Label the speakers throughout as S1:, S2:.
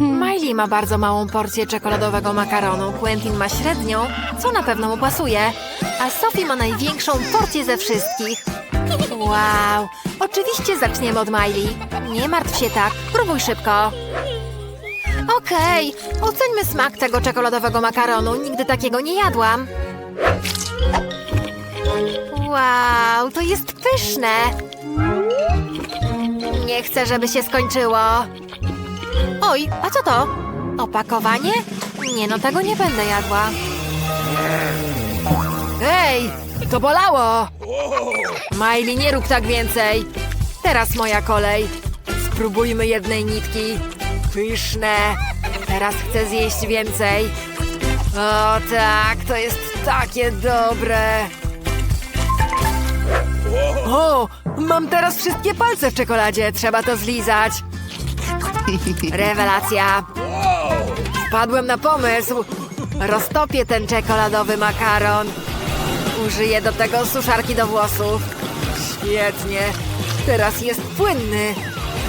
S1: Miley ma bardzo małą porcję czekoladowego makaronu, Quentin ma średnią, co na pewno mu pasuje, a Sophie ma największą porcję ze wszystkich. Wow, oczywiście zaczniemy od Miley. Nie martw się tak, próbuj szybko. Okej, oceńmy smak tego czekoladowego makaronu, nigdy takiego nie jadłam. Wow, to jest pyszne. Nie chcę, żeby się skończyło. Oj, a co to? Opakowanie? Nie no, tego nie będę jadła. Ej, to bolało! Miley, nie rób tak więcej. Teraz moja kolej. Spróbujmy jednej nitki. Pyszne. Teraz chcę zjeść więcej. O tak, to jest takie dobre. O, mam teraz wszystkie palce w czekoladzie. Trzeba to zlizać. Rewelacja. Wpadłem na pomysł. Roztopię ten czekoladowy makaron. Użyję do tego suszarki do włosów. Świetnie. Teraz jest płynny.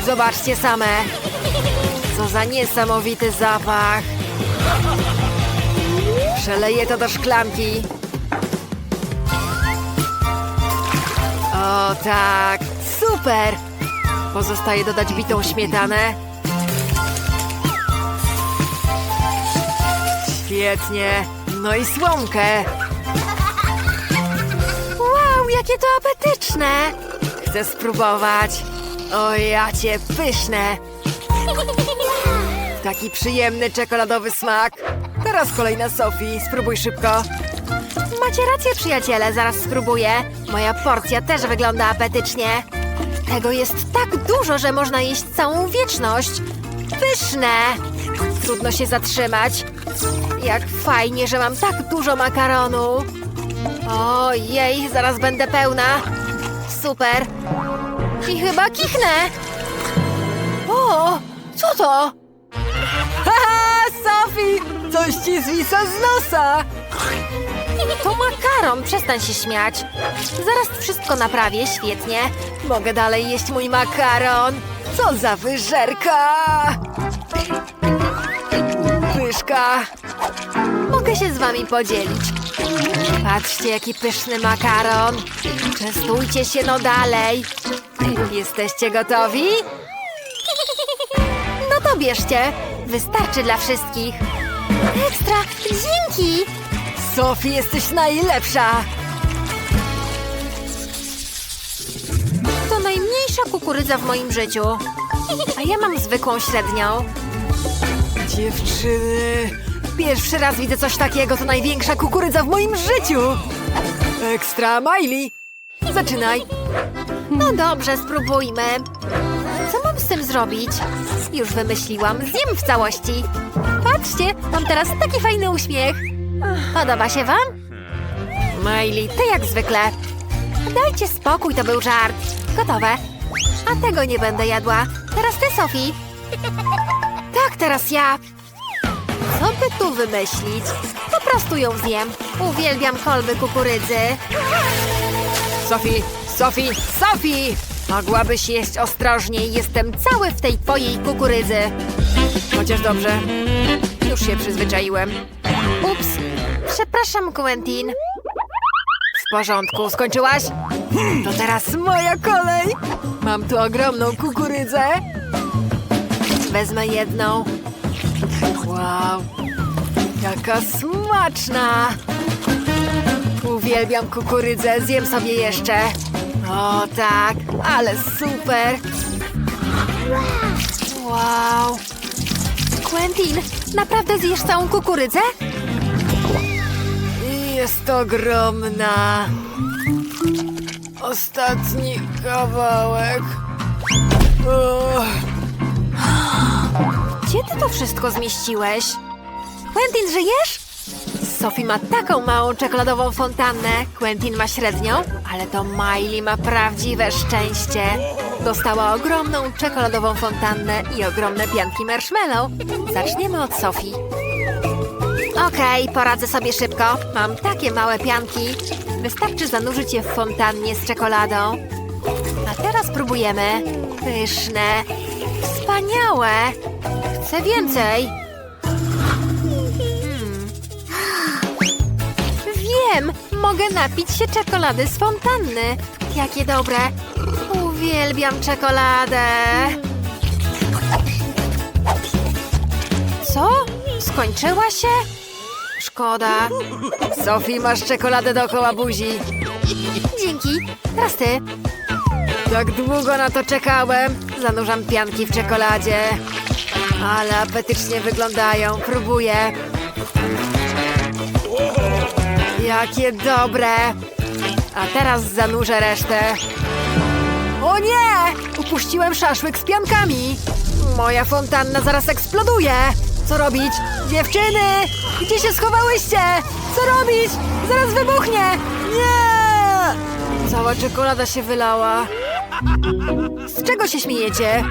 S1: Zobaczcie same. Co za niesamowity zapach. Przeleję to do szklanki. O tak, super! Pozostaje dodać bitą śmietanę. Świetnie. No i słomkę. Wow, jakie to apetyczne! Chcę spróbować. O jacie, pyszne. Taki przyjemny czekoladowy smak. Teraz kolejna Sophie. Spróbuj szybko. Macie rację, przyjaciele, zaraz spróbuję. Moja porcja też wygląda apetycznie. Tego jest tak dużo, że można jeść całą wieczność. Pyszne! Trudno się zatrzymać. Jak fajnie, że mam tak dużo makaronu. Ojej, zaraz będę pełna. Super. I chyba kichnę. O, co to? Haha, Sophie! Coś ci zwisa z nosa! To makaron, przestań się śmiać. Zaraz wszystko naprawię, świetnie. Mogę dalej jeść mój makaron. Co za wyżerka! Mogę się z wami podzielić. Patrzcie, jaki pyszny makaron. Częstujcie się no dalej. Jesteście gotowi? No to bierzcie. Wystarczy dla wszystkich. Ekstra, dzięki! Sofie, jesteś najlepsza! To najmniejsza kukurydza w moim życiu. A ja mam zwykłą średnią. Dziewczyny, pierwszy raz widzę coś takiego, to największa kukurydza w moim życiu! Ekstra, Miley! Zaczynaj! No dobrze, spróbujmy. Co mam z tym zrobić? Już wymyśliłam, zjem w całości. Patrzcie, mam teraz taki fajny uśmiech. Podoba się wam? Miley, ty jak zwykle. Dajcie spokój, to był żart. Gotowe. A tego nie będę jadła. Teraz ty, Sophie. Tak, teraz ja. Co by tu wymyślić? Po prostu ją zjem. Uwielbiam kolby kukurydzy. Sophie, Sophie, Sophie! Mogłabyś jeść ostrożniej. Jestem cały w tej twojej kukurydzy. Chociaż dobrze. Już się przyzwyczaiłem. Ups. Przepraszam, Quentin. W porządku, skończyłaś? To teraz moja kolej. Mam tu ogromną kukurydzę. Wezmę jedną. Wow, jaka smaczna! Uwielbiam kukurydzę, zjem sobie jeszcze. O tak, ale super! Wow! Quentin, naprawdę zjesz całą kukurydzę? Jest ogromna. Ostatni kawałek. Uch. Gdzie ty to wszystko zmieściłeś? Quentin, żyjesz? Sophie ma taką małą czekoladową fontannę, Quentin ma średnią, ale to Miley ma prawdziwe szczęście. Dostała ogromną czekoladową fontannę i ogromne pianki marshmallow. Zaczniemy od Sophie. Okej, poradzę sobie szybko. Mam takie małe pianki. Wystarczy zanurzyć je w fontannie z czekoladą. A teraz próbujemy. Pyszne. Wspaniałe. Chcę więcej. Hmm. Wiem, mogę napić się czekolady z fontanny. Jakie dobre. Uwielbiam czekoladę. Co? Skończyła się? Szkoda. Sophie, masz czekoladę dookoła buzi. Dzięki. Teraz ty. Tak długo na to czekałem. Zanurzam pianki w czekoladzie. Ale apetycznie wyglądają. Próbuję. Jakie dobre. A teraz zanurzę resztę. O nie! Upuściłem szaszłyk z piankami. Moja fontanna zaraz eksploduje. Co robić? Dziewczyny! Gdzie się schowałyście? Co robić? Zaraz wybuchnie! Nie! Cała czekolada się wylała. Z czego się śmiejecie?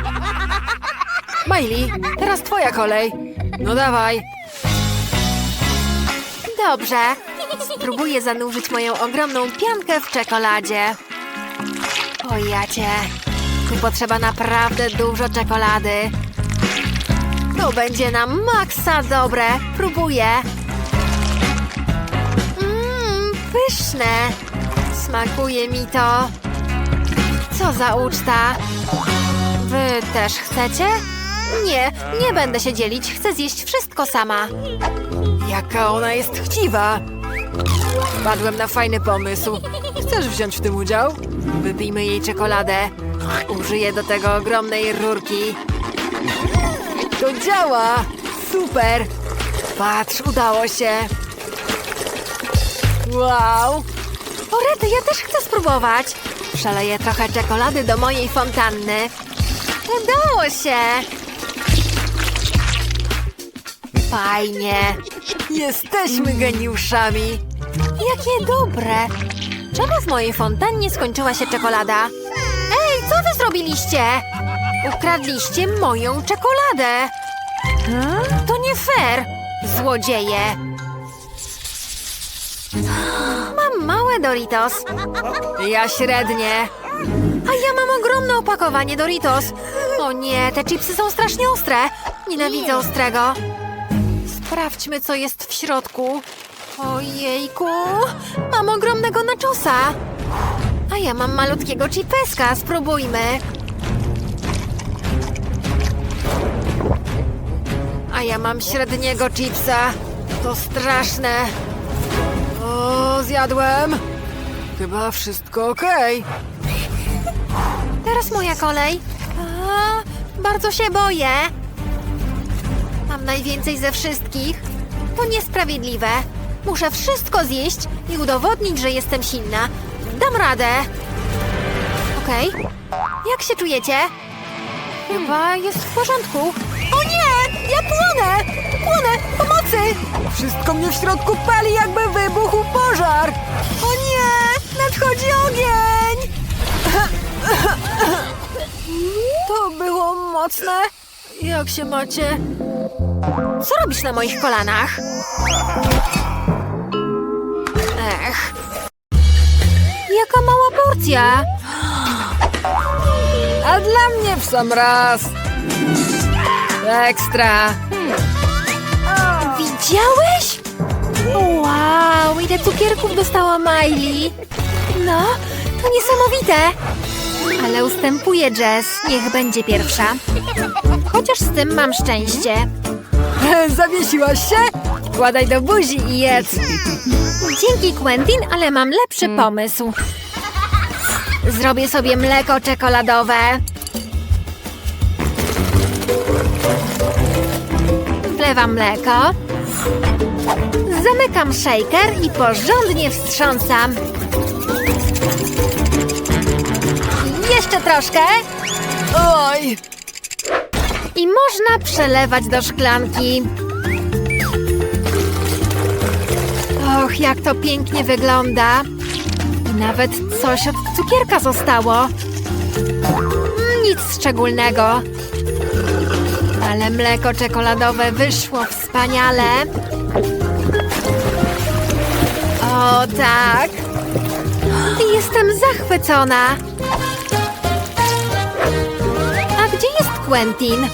S1: Miley, teraz twoja kolej. No dawaj. Dobrze. Spróbuję zanurzyć moją ogromną piankę w czekoladzie. O jacie. Tu potrzeba naprawdę dużo czekolady. To będzie na maksa dobre. Próbuję. Mmm, pyszne. Smakuje mi to. Co za uczta. Wy też chcecie? Nie, nie będę się dzielić. Chcę zjeść wszystko sama. Jaka ona jest chciwa. Wpadłem na fajny pomysł. Chcesz wziąć w tym udział? Wypijmy jej czekoladę. Użyję do tego ogromnej rurki. To działa! Super! Patrz, udało się! Wow! O rety, ja też chcę spróbować! Przeleję trochę czekolady do mojej fontanny. Udało się! Fajnie! Jesteśmy geniuszami! Jakie dobre! Czemu w mojej fontannie skończyła się czekolada? Ej, co wy zrobiliście? Ukradliście moją czekoladę! To nie fair! Złodzieje! Mam małe Doritos. Ja średnie. A ja mam ogromne opakowanie Doritos. O nie, te chipsy są strasznie ostre. Nienawidzę ostrego. Sprawdźmy, co jest w środku. Ojejku, mam ogromnego nachosa. A ja mam malutkiego chipeska, spróbujmy. A ja mam średniego chipsa. To straszne. O, zjadłem. Chyba wszystko okej. Teraz moja kolej. A, bardzo się boję. Najwięcej ze wszystkich. To niesprawiedliwe. Muszę wszystko zjeść i udowodnić, że jestem silna. Dam radę. Okej. Jak się czujecie? Chyba jest w porządku. O nie! Ja płonę! Płonę! Pomocy! Wszystko mnie w środku pali, jakby wybuchł pożar! O nie! Nadchodzi ogień! To było mocne. Jak się macie? Co robisz na moich kolanach? Ech. Jaka mała porcja! A dla mnie w sam raz! Ekstra! Widziałeś? Wow, ile cukierków dostała Miley! No, to niesamowite! Ale ustępuję Jess, niech będzie pierwsza. Chociaż z tym mam szczęście. Zawiesiłaś się? Wkładaj do buzi i jedz. Dzięki Quentin, ale mam lepszy pomysł. Zrobię sobie mleko czekoladowe. Wlewam mleko. Zamykam shaker i porządnie wstrząsam. Jeszcze troszkę. Oj! I można przelewać do szklanki. Och, jak to pięknie wygląda. I nawet coś od cukierka zostało. Mm, Nic szczególnego. Ale mleko czekoladowe wyszło wspaniale. O tak. Jestem zachwycona. A gdzie jest Quentin?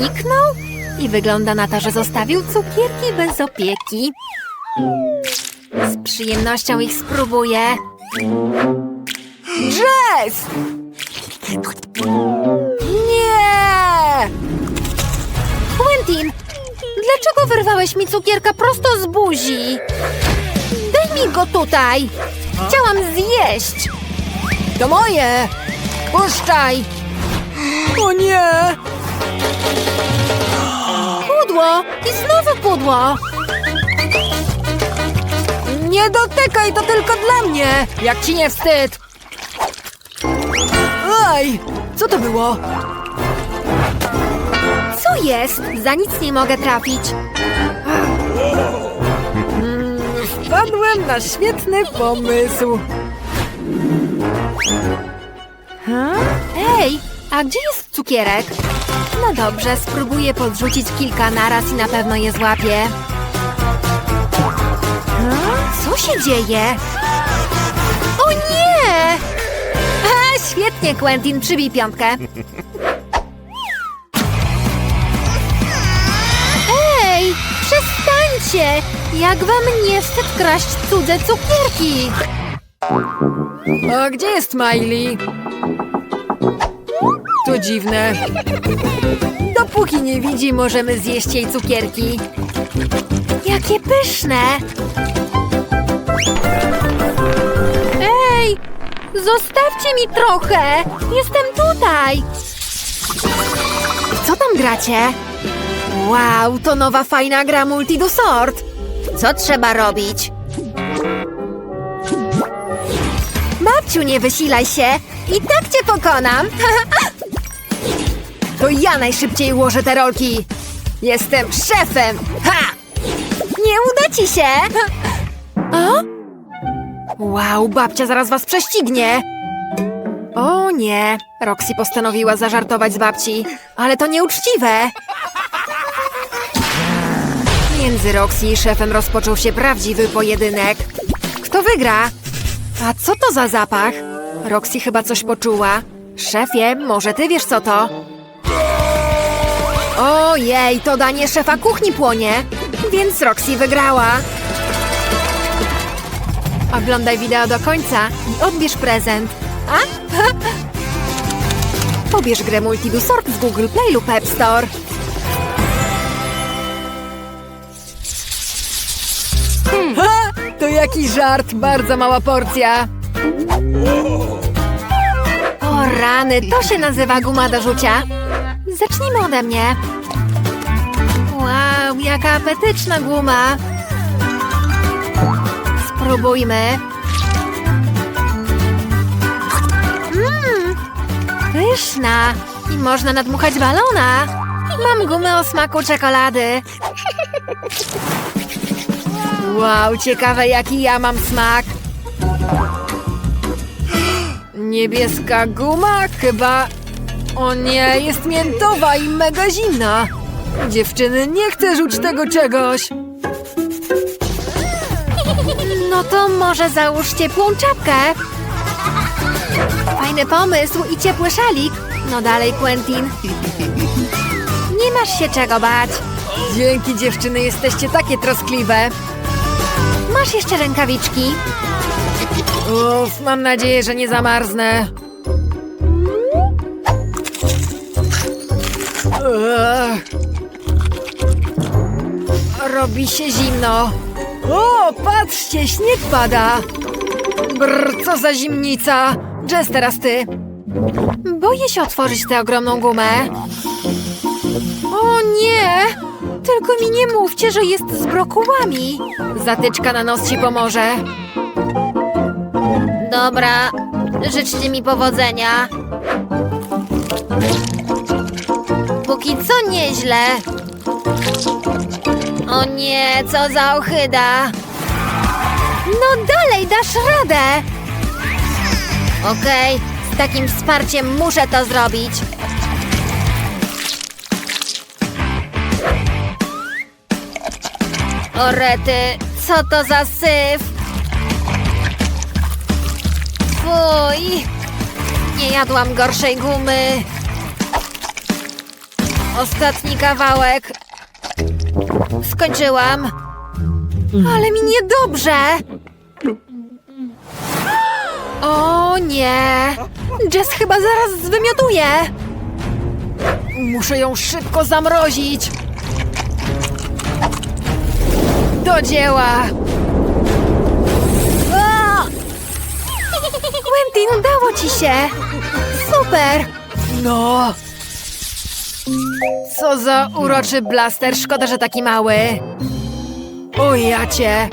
S1: Zniknął i wygląda na to, że zostawił cukierki bez opieki. Z przyjemnością ich spróbuję. Jess! Nie! Quentin, dlaczego wyrwałeś mi cukierka prosto z buzi? Daj mi go tutaj! Chciałam zjeść! To moje! Puszczaj! O nie! Pudło! I znowu pudło! Nie dotykaj, to tylko dla mnie! Jak ci nie wstyd! Ej! Co to było? Co jest? Za nic nie mogę trafić. Mm, Wpadłem na świetny pomysł. Ha? Ej, a gdzie jest cukierek? No dobrze, spróbuję podrzucić kilka naraz i na pewno je złapię. Co się dzieje? O nie! A, świetnie, Quentin, przybij piątkę. Ej, przestańcie! Jak wam nie wstyd kraść cudze cukierki? A gdzie jest Miley? To dziwne. Dopóki nie widzi, możemy zjeść jej cukierki. Jakie pyszne! Ej! Zostawcie mi trochę! Jestem tutaj! Co tam gracie? Wow, to nowa fajna gra Multi do Sort! Co trzeba robić? Babciu, nie wysilaj się! I tak cię pokonam! to ja najszybciej ułożę te rolki! Jestem szefem! Ha! Nie uda ci się! A? Wow, babcia zaraz was prześcignie! O nie, Roxy postanowiła zażartować z babci, ale to nieuczciwe! Między Roxy i szefem rozpoczął się prawdziwy pojedynek. Kto wygra? A co to za zapach? Roxy chyba coś poczuła. Szefie, może ty wiesz co to? Ojej, to danie szefa kuchni płonie, więc Roxy wygrała. Oglądaj wideo do końca i odbierz prezent. A? Pobierz grę Multidu Sort z Google Play lub App Store. Ha! To jakiś żart, bardzo mała porcja. O rany, to się nazywa guma do rzucia. Zacznijmy ode mnie. Wow, jaka apetyczna guma. Spróbujmy. Mmm, pyszna. I można nadmuchać balona. Mam gumę o smaku czekolady. Wow, ciekawe jaki ja mam smak. Niebieska guma chyba... O nie, jest miętowa i mega zimna. Dziewczyny, nie chcę rzuć tego czegoś. No to może załóż ciepłą czapkę. Fajny pomysł i ciepły szalik. No dalej, Quentin. Nie masz się czego bać. Dzięki, dziewczyny, jesteście takie troskliwe. Masz jeszcze rękawiczki? Uff, mam nadzieję, że nie zamarznę. Ugh. Robi się zimno. O, patrzcie, śnieg pada. Brr, co za zimnica. Jess, teraz ty. Boję się otworzyć tę ogromną gumę. O nie! Tylko mi nie mówcie, że jest z brokułami. Zatyczka na nos ci pomoże.
S2: Dobra, życzcie mi powodzenia. Póki co nieźle. O nie, co za ochyda.
S1: No dalej, dasz radę.
S2: Okej, z takim wsparciem muszę to zrobić. O rety, co to za syf? Fuj, nie jadłam gorszej gumy. Ostatni kawałek. Skończyłam.
S1: Ale mi niedobrze! O nie! Jess chyba zaraz zwymiotuje! Muszę ją szybko zamrozić! Do dzieła! Quentin, udało ci się! Super! No! Co za uroczy blaster, szkoda, że taki mały. O jacie!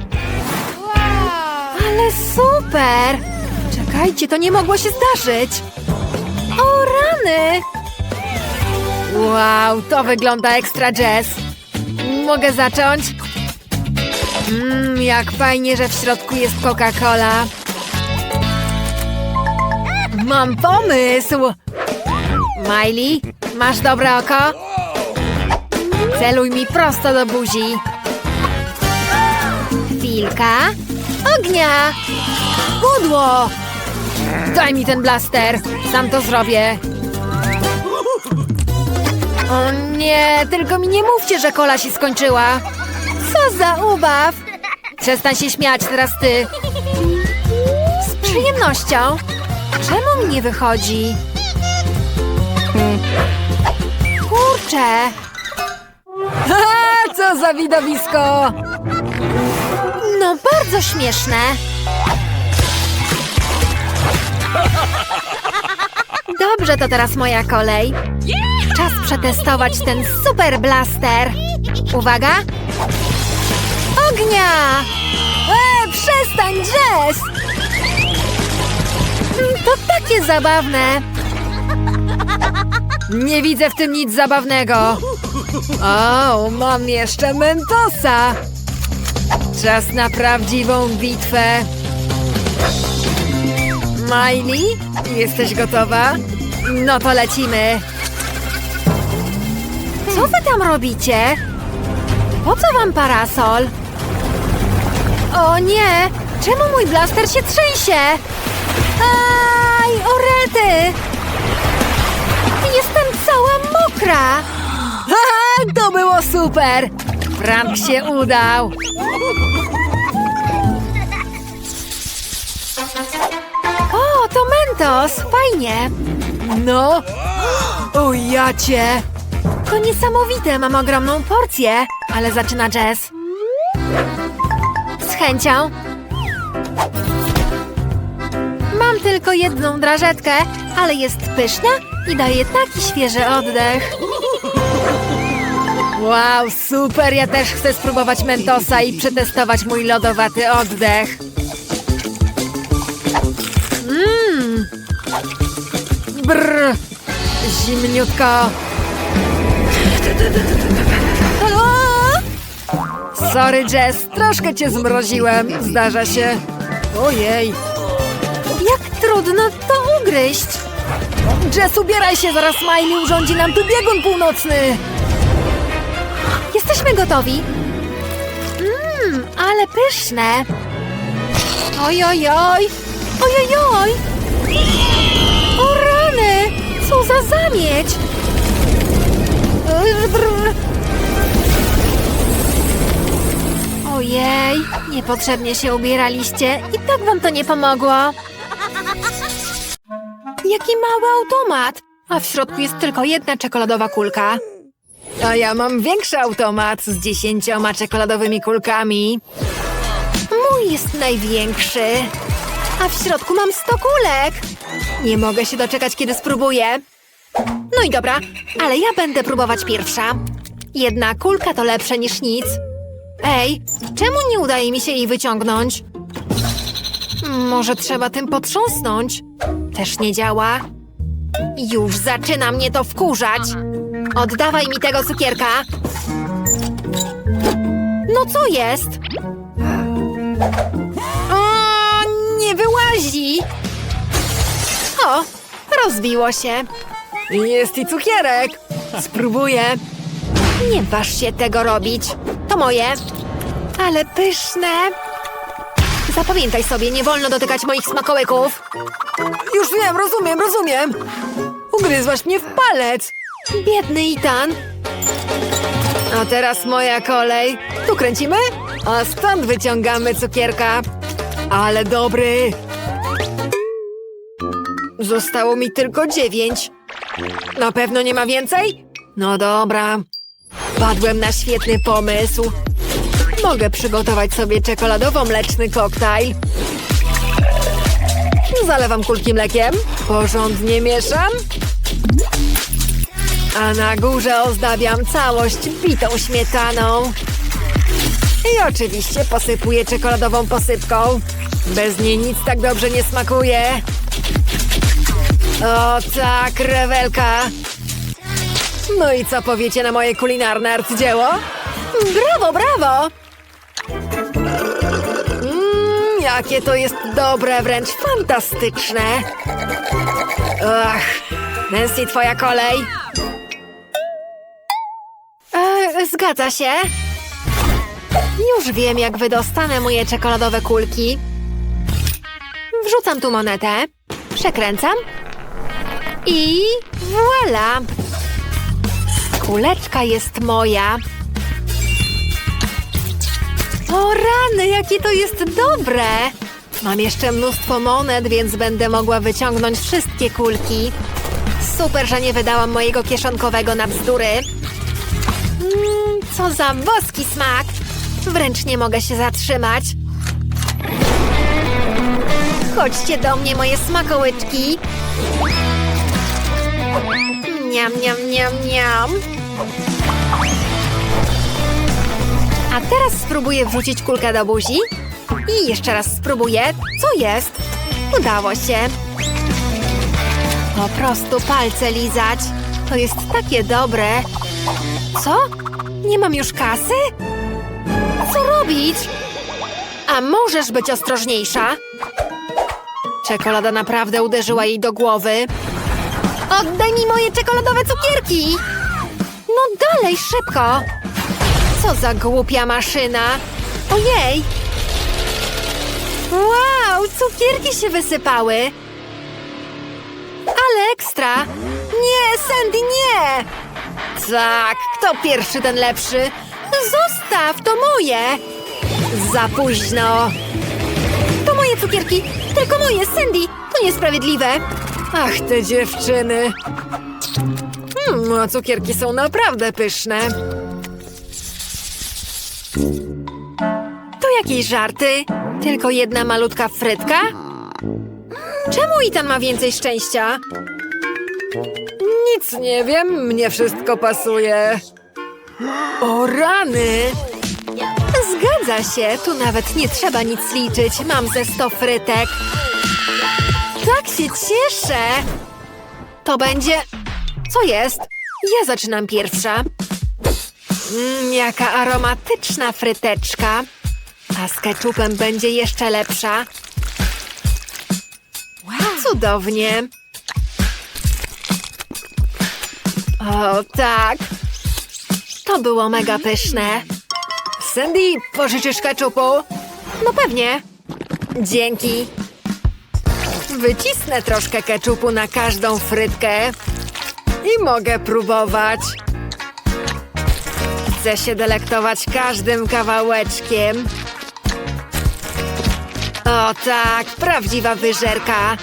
S1: Ale super! Czekajcie, to nie mogło się zdarzyć! O rany! Wow, to wygląda ekstra jazz! Mogę zacząć? Mmm, jak fajnie, że w środku jest Coca-Cola. Mam pomysł! Miley, masz dobre oko? Celuj mi prosto do buzi.
S2: Chwilka.
S1: Ognia! Pudło! Daj mi ten blaster! Sam to zrobię. O nie, tylko mi nie mówcie, że kola się skończyła. Co za ubaw! Przestań się śmiać, teraz ty. Z przyjemnością. Czemu mi nie wychodzi? Kurczę! Ha, co za widowisko!
S2: No bardzo śmieszne.
S1: Dobrze, to teraz moja kolej. Czas przetestować ten super blaster. Uwaga! Ognia! E, przestań, Jess! To takie zabawne. Nie widzę w tym nic zabawnego. O, mam jeszcze Mentosa. Czas na prawdziwą bitwę. Miley, jesteś gotowa? No to lecimy. Co wy tam robicie? Po co wam parasol? O nie! Czemu mój blaster się trzęsie? Aj, orety! Haha, to było super! Prank się udał! O, to Mentos! Fajnie! No! O jacie! To niesamowite, mam ogromną porcję, ale zaczyna Jess. Z chęcią. Mam tylko jedną drażetkę, ale jest pyszna i daje taki świeży oddech. Wow, super! Ja też chcę spróbować Mentosa i przetestować mój lodowaty oddech. Mmm! Brr! Zimniutko! Sorry, Jess, troszkę cię zmroziłem. Zdarza się. Ojej. Jak trudno to ugryźć. Jess, ubieraj się, zaraz Smiley urządzi nam tu biegun północny. Jesteśmy gotowi. Mmm, ale pyszne. Oj, oj, oj. Oj, oj, oj. O rany! Co za zamieć! Ojej, niepotrzebnie się ubieraliście i tak wam to nie pomogło. Jaki mały automat, a w środku jest tylko jedna czekoladowa kulka. A ja mam większy automat z dziesięcioma czekoladowymi kulkami. Mój jest największy, a w środku mam sto kulek. Nie mogę się doczekać, kiedy spróbuję. No i dobra, ale ja będę próbować pierwsza. Jedna kulka to lepsze niż nic. Ej, czemu nie udaje mi się jej wyciągnąć? Może trzeba tym potrząsnąć? Też nie działa. Już zaczyna mnie to wkurzać. Oddawaj mi tego cukierka. No co jest? O, nie wyłazi. O, rozbiło się. Jest i cukierek. Spróbuję. Nie waż się tego robić. To moje. Ale pyszne. Zapamiętaj sobie, nie wolno dotykać moich smakołyków. Już wiem, rozumiem, rozumiem. Ugryzłaś mnie w palec. Biedny Itan. A teraz moja kolej. Tu kręcimy, a stąd wyciągamy cukierka. Ale dobry. Zostało mi tylko dziewięć. Na pewno nie ma więcej? No dobra. Padłem na świetny pomysł. Mogę przygotować sobie czekoladowo-mleczny koktajl. Zalewam kulki mlekiem. Porządnie mieszam. A na górze ozdabiam całość bitą śmietaną. I oczywiście posypuję czekoladową posypką. Bez niej nic tak dobrze nie smakuje. O tak, rewelka. No i co powiecie na moje kulinarne arcydzieło? Brawo, brawo! Mmm, jakie to jest dobre, wręcz fantastyczne. Ach, Nancy, twoja kolej. E, zgadza się. Już wiem, jak wydostanę moje czekoladowe kulki. Wrzucam tu monetę, przekręcam i voila! Kuleczka jest moja. O rany, jakie to jest dobre! Mam jeszcze mnóstwo monet, więc będę mogła wyciągnąć wszystkie kulki. Super, że nie wydałam mojego kieszonkowego na bzdury. Mmm, co za boski smak! Wręcz nie mogę się zatrzymać. Chodźcie do mnie, moje smakołyczki. Niam, niam, niam, niam. A teraz spróbuję wrzucić kulkę do buzi. I jeszcze raz spróbuję. Co jest? Udało się. Po prostu palce lizać. To jest takie dobre. Co? Nie mam już kasy? Co robić? A możesz być ostrożniejsza? Czekolada naprawdę uderzyła jej do głowy. Oddaj mi moje czekoladowe cukierki! No dalej, szybko! Co za głupia maszyna! Ojej! Wow, cukierki się wysypały! Ale ekstra! Nie, Sandy, nie! Tak, kto pierwszy, ten lepszy. Zostaw, to moje! Za późno! To moje cukierki, tylko moje, Sandy! To niesprawiedliwe! Ach, te dziewczyny! Hmm, cukierki są naprawdę pyszne. Jakieś żarty? Tylko jedna malutka frytka? Czemu Ethan ma więcej szczęścia? Nic nie wiem, mnie wszystko pasuje. O rany! Zgadza się, tu nawet nie trzeba nic liczyć. Mam ze sto frytek. Tak się cieszę! To będzie... Co jest? Ja zaczynam pierwsza. Mmm, jaka aromatyczna fryteczka. A z keczupem będzie jeszcze lepsza. Cudownie. O, tak. To było mega pyszne. Sandy, pożyczysz keczupu? No pewnie. Dzięki. Wycisnę troszkę keczupu na każdą frytkę. I mogę próbować. Chcę się delektować każdym kawałeczkiem. O tak, prawdziwa wyżerka.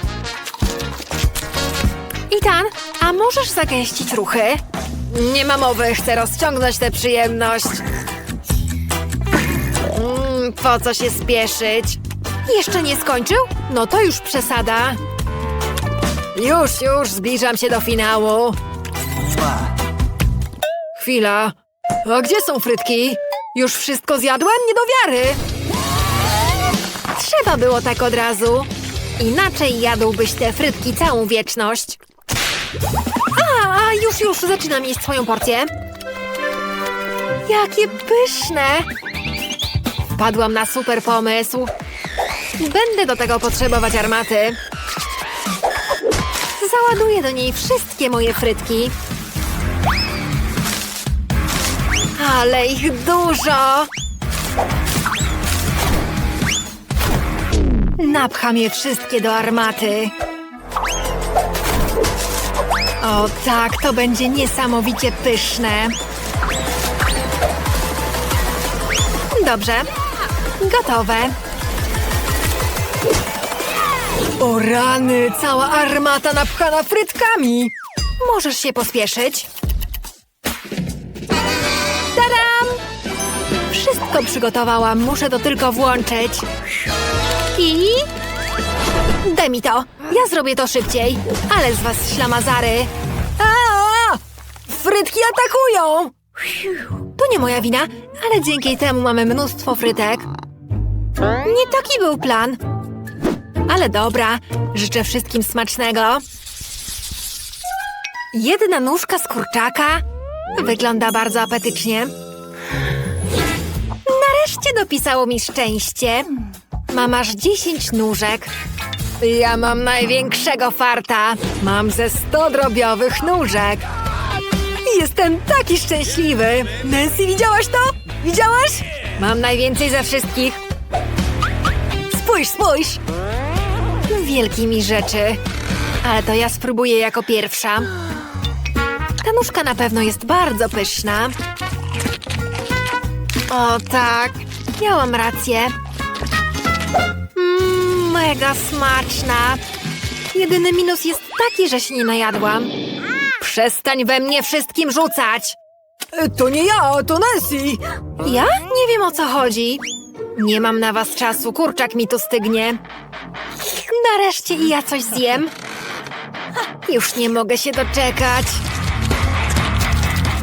S1: Itan, a możesz zagęścić ruchy? Nie ma mowy, chcę rozciągnąć tę przyjemność. Mm, po co się spieszyć? Jeszcze nie skończył? No to już przesada. Już, już, zbliżam się do finału. Chwila. A gdzie są frytki? Już wszystko zjadłem? Nie do wiary. Trzeba było tak od razu. Inaczej jadłbyś te frytki całą wieczność. A, a już, już, zaczynam jeść swoją porcję. Jakie pyszne! Wpadłam na super pomysł. Będę do tego potrzebować armaty. Załaduję do niej wszystkie moje frytki. Ale ich dużo! Napcham je wszystkie do armaty. O tak, to będzie niesamowicie pyszne. Dobrze. Gotowe. O rany, cała armata napchana frytkami. Możesz się pospieszyć. Tadam! Wszystko przygotowałam, muszę to tylko włączyć. I... Daj mi to, ja zrobię to szybciej. Ale z was ślamazary. A! Frytki atakują! To nie moja wina, ale dzięki temu mamy mnóstwo frytek. Nie taki był plan. Ale dobra, życzę wszystkim smacznego. Jedna nóżka z kurczaka wygląda bardzo apetycznie. Nareszcie dopisało mi szczęście. Mam aż 10 nóżek. Ja mam największego farta. Mam ze 100 drobiowych nóżek. Jestem taki szczęśliwy. Nancy, widziałaś to? Widziałaś? Mam najwięcej ze wszystkich. Spójrz, spójrz. Wielki mi rzeczy. Ale to ja spróbuję jako pierwsza. Ta nóżka na pewno jest bardzo pyszna. O tak, miałam rację. Mega smaczna. Jedyny minus jest taki, że się nie najadłam. Przestań we mnie wszystkim rzucać! To nie ja, to Nancy! Ja? Nie wiem o co chodzi. Nie mam na was czasu, kurczak mi tu stygnie. Nareszcie i ja coś zjem. Już nie mogę się doczekać.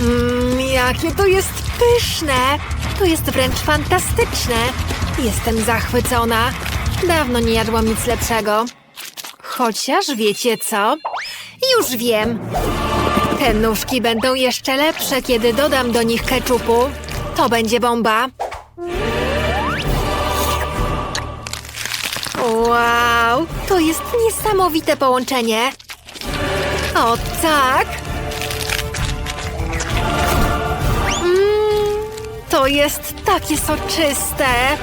S1: Mmm, jakie to jest pyszne! To jest wręcz fantastyczne. Jestem zachwycona. Dawno nie jadłam nic lepszego. Chociaż wiecie co? Już wiem. Te nóżki będą jeszcze lepsze, kiedy dodam do nich keczupu. To będzie bomba. Wow, to jest niesamowite połączenie. O tak. Mm, to jest takie soczyste.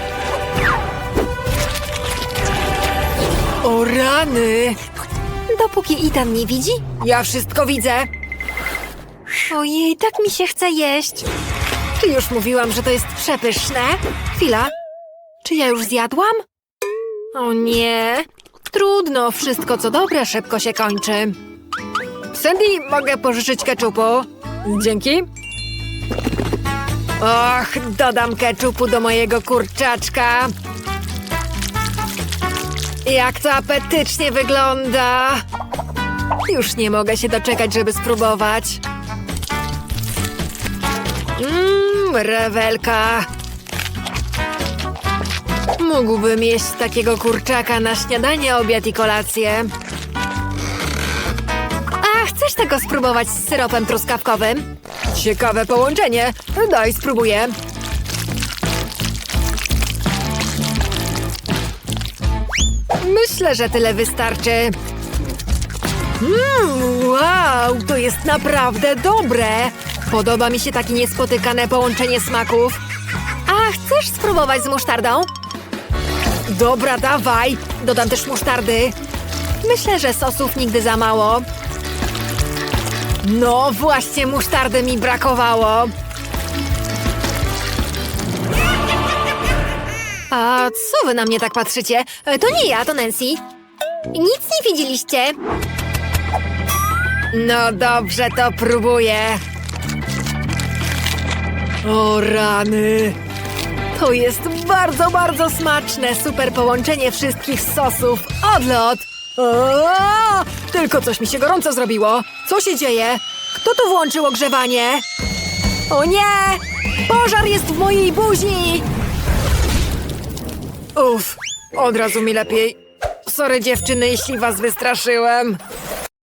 S1: O rany! Dopóki Itan nie widzi, ja wszystko widzę. Ojej, tak mi się chce jeść. Czy już mówiłam, że to jest przepyszne? Chwila. Czy ja już zjadłam? O nie. Trudno, wszystko co dobre szybko się kończy. Sandy, mogę pożyczyć keczupu? Dzięki. Och, dodam keczupu do mojego kurczaczka. Jak to apetycznie wygląda! Już nie mogę się doczekać, żeby spróbować. Mmm, rewelka. Mógłbym jeść takiego kurczaka na śniadanie, obiad i kolację. A, chcesz tego spróbować z syropem truskawkowym? Ciekawe połączenie. Daj, spróbuję. Myślę, że tyle wystarczy. Mmm, wow, to jest naprawdę dobre. Podoba mi się takie niespotykane połączenie smaków. A chcesz spróbować z musztardą? Dobra, dawaj. Dodam też musztardy. Myślę, że sosów nigdy za mało. No właśnie, musztardy mi brakowało. A co wy na mnie tak patrzycie? E, To nie ja, to Nancy. Nic nie widzieliście. No dobrze, to próbuję. O rany. To jest bardzo, bardzo smaczne. Super połączenie wszystkich sosów. Odlot. O, tylko coś mi się gorąco zrobiło. Co się dzieje? Kto tu włączył ogrzewanie? O nie! Pożar jest w mojej buzi! Uff, od razu mi lepiej. Sorry dziewczyny, jeśli was wystraszyłem.